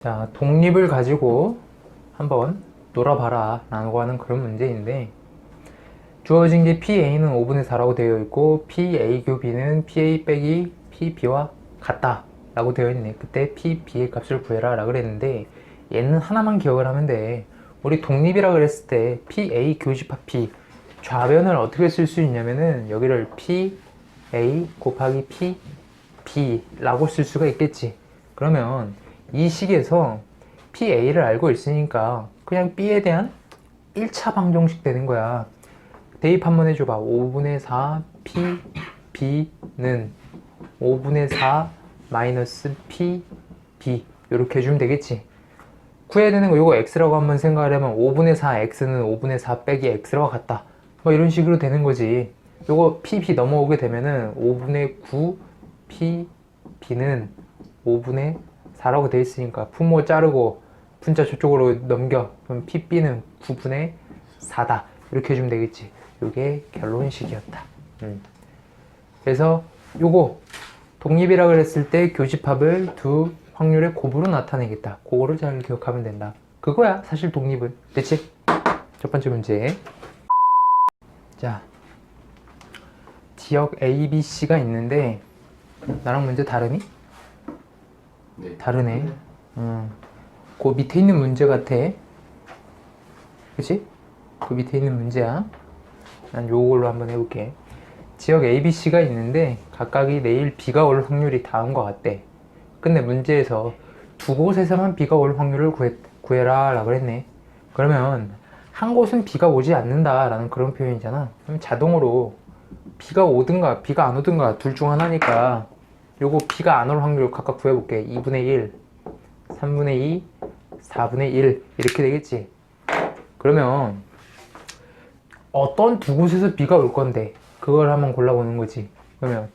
자, 독립을 가지고 한번 놀아봐라 라고 하는 그런 문제인데 주어진 게 PA는 5분의 4라고 되어 있고 PA 교 B는 PA 빼기 PB와 같다 라고 되어 있네. 그때 PB의 값을 구해라 라고 그랬는데 얘는 하나만 기억을 하면 돼. 우리 독립이라 그랬을 때 PA 교집합 P 좌변을 어떻게 쓸 수 있냐면은 여기를 PA 곱하기 PB 라고 쓸 수가 있겠지. 그러면 이 식에서 PA를 알고 있으니까 그냥 B에 대한 1차 방정식 되는 거야. 대입 한번 해줘봐. 5분의 4 P, B는 5분의 4 마이너스 P, B. 이렇게 해주면 되겠지. 구해야 되는 거 이거 X라고 한번 생각을 하면 5분의 4 X는 5분의 4 빼기 X라고 같다. 뭐 이런 식으로 되는 거지. 요거 P, B 넘어오게 되면은 5분의 9 P, B는 5분의 4라고 돼 있으니까 분모 자르고 분자 저쪽으로 넘겨. 그럼 PB는 9분의 4다. 이렇게 해주면 되겠지. 이게 결론식이었다. 음. 그래서 요거 독립이라 그랬을 때 교집합을 두 확률의 곱으로 나타내겠다. 그거를 잘 기억하면 된다. 그거야 사실 독립은. 됐지? 첫 번째 문제. 자 지역 A, B, C가 있는데 나랑 문제 다르니? 네. 다르네. 음. 그 밑에 있는 문제 같아. 그치? 그 밑에 있는 문제야. 난 요걸로 한번 해볼게. 지역 A, B, C가 있는데 각각이 내일 비가 올 확률이 다음과 같대. 근데 문제에서 두 곳에서만 비가 올 확률을 구해, 구해라 라고 했네. 그러면 한 곳은 비가 오지 않는다 라는 그런 표현이잖아. 그럼 자동으로 비가 오든가 비가 안 오든가 둘 중 하나니까 요거 비가 안 올 확률 각각 구해볼게. 2분의 1, 3분의 2, 4분의 1 이렇게 되겠지. 그러면 어떤 두 곳에서 비가 올 건데 그걸 한번 골라보는 거지. 그러면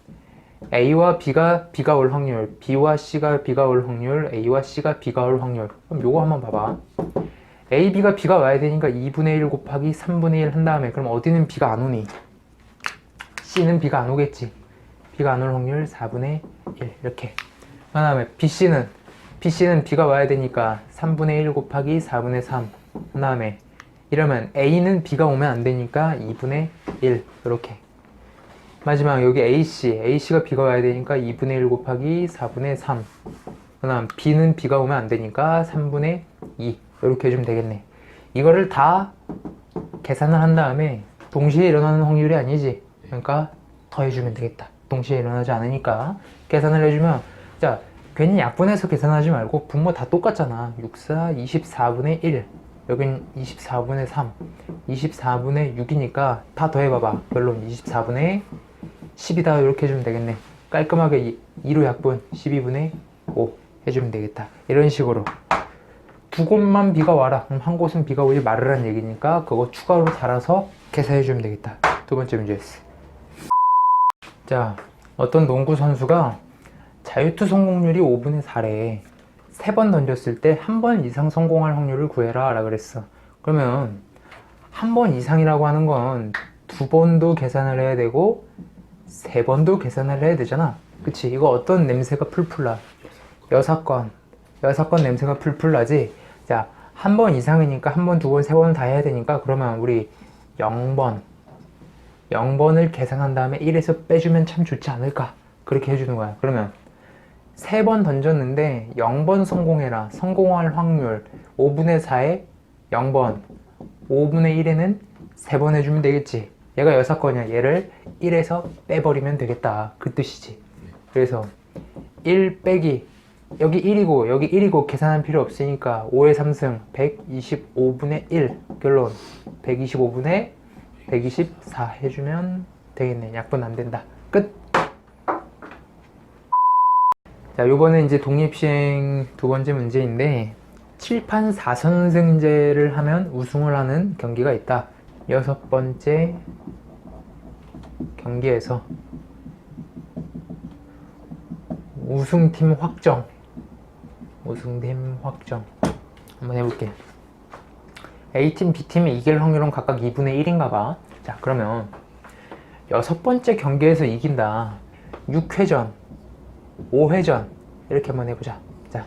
A와 B가 비가 올 확률, B와 C가 비가 올 확률, A와 C가 비가 올 확률. 그럼 요거 한번 봐봐. A, B가 비가 와야 되니까 2분의 1 곱하기 3분의 1 한 다음에 그럼 어디는 비가 안 오니? C는 비가 안 오겠지. 비가 안 올 확률 4분의 1 이렇게. 그 다음에 BC는 BC는 비가 와야 되니까 3분의 1 곱하기 4분의 3그 다음에 이러면 A는 비가 오면 안 되니까 2분의 1 이렇게. 마지막 여기 AC AC가 비가 와야 되니까 2분의 1 곱하기 4분의 3 그 다음 B는 비가 오면 안 되니까 3분의 2 이렇게 해주면 되겠네. 이거를 다 계산을 한 다음에 동시에 일어나는 확률이 아니지. 그러니까 더해주면 되겠다 동시에 일어나지 않으니까 계산을 해주면 자 괜히 약분해서 계산하지 말고 분모 다 똑같잖아. 64 24분의 1 여긴 24분의 3 24분의 6이니까 다 더해봐봐. 결론 24분의 10이다. 이렇게 해주면 되겠네. 깔끔하게 2로 약분 12분의 5 해주면 되겠다. 이런 식으로. 두 곳만 비가 와라. 그럼 한 곳은 비가 오지 말으란 얘기니까 그거 추가로 달아서 계산해주면 되겠다. 두 번째 문제였어 자, 어떤 농구 선수가 자유투 성공률이 5분의 4래. 세 번 던졌을 때 한 번 이상 성공할 확률을 구해라. 라 그랬어. 그러면 한 번 이상이라고 하는 건 두 번도 계산을 해야 되고 세 번도 계산을 해야 되잖아. 그치? 이거 어떤 냄새가 풀풀 나? 여섯 건. 여섯 건 냄새가 풀풀 나지? 자, 한 번 이상이니까 한 번, 두 번, 세 번 다 해야 되니까 그러면 우리 0번, 0번을 계산한 다음에 1에서 빼주면 참 좋지 않을까? 그렇게 해주는 거야. 그러면 3번 던졌는데 0번 성공해라. 성공할 확률 5분의 4에 0번. 5분의 1에는 3번 해주면 되겠지. 얘가 6건이야. 얘를 1에서 빼버리면 되겠다. 그 뜻이지. 그래서 1 빼기. 여기 1이고 여기 1이고 계산할 필요 없으니까 5의 3승 125분의 1 결론. 125분의 124 해주면 되겠네. 약분 안 된다. 끝. 자, 요거는 이제 독립시행 두 번째 문제인데, 칠판 4선승제를 하면 우승을 하는 경기가 있다. 여섯 번째 경기에서 우승팀 확정. 우승팀 확정. 한번 해볼게. A팀, B팀이 이길 확률은 각각 2분의 1인가 봐. 자, 그러면 여섯 번째 경기에서 이긴다. 6회전, 5회전 이렇게 한번 해보자. 자,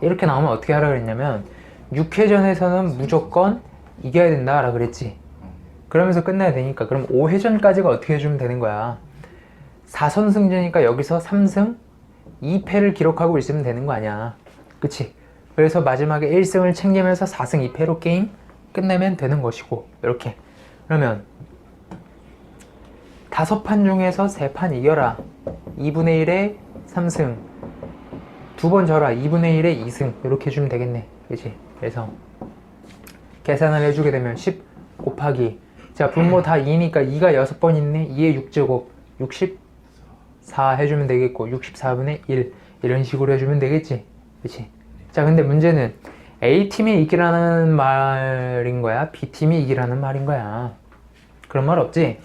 이렇게 나오면 어떻게 하라 그랬냐면 6회전에서는 무조건 이겨야 된다라 그랬지. 그러면서 끝내야 되니까 그럼 5회전까지가 어떻게 해주면 되는 거야. 4선 승제니까 여기서 3승 2패를 기록하고 있으면 되는 거 아니야. 그치? 그래서 마지막에 1승을 챙기면서 4승 2패로 게임 끝내면 되는 것이고 이렇게. 그러면 다섯 판 중에서 세 판 이겨라. 2분의 1에 3승. 두 번 져라. 2분의 1에 2승. 이렇게 해주면 되겠네. 그치? 그래서 계산을 해주게 되면 10 곱하기. 자 분모 다 2니까 2가 6번 있네. 2의 6제곱. 64 해주면 되겠고 64분의 1 이런 식으로 해주면 되겠지. 그치? 자 근데 문제는 A팀이 이기라는 말인 거야? B팀이 이기라는 말인 거야? 그런 말 없지?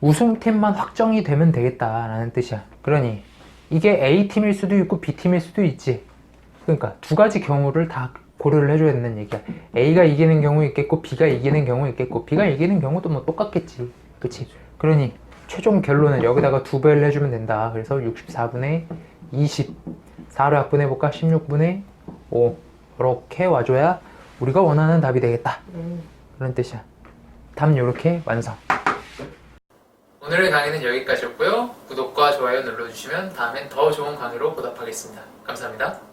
우승팀만 확정이 되면 되겠다라는 뜻이야. 그러니 이게 A팀일 수도 있고 B팀일 수도 있지. 그러니까 두 가지 경우를 다 고려를 해줘야 된다는 얘기야. A가 이기는 경우 있겠고 B가 이기는 경우 있겠고 B가 이기는 경우도 뭐 똑같겠지. 그치? 그러니 최종 결론은 여기다가 두 배를 해주면 된다. 그래서 64분의 20 4로 약분해볼까? 16분의 5 이렇게 와줘야 우리가 원하는 답이 되겠다. 그런 뜻이야. 답 요렇게 완성. 오늘의 강의는 여기까지였고요. 구독과 좋아요 눌러주시면 다음엔 더 좋은 강의로 보답하겠습니다. 감사합니다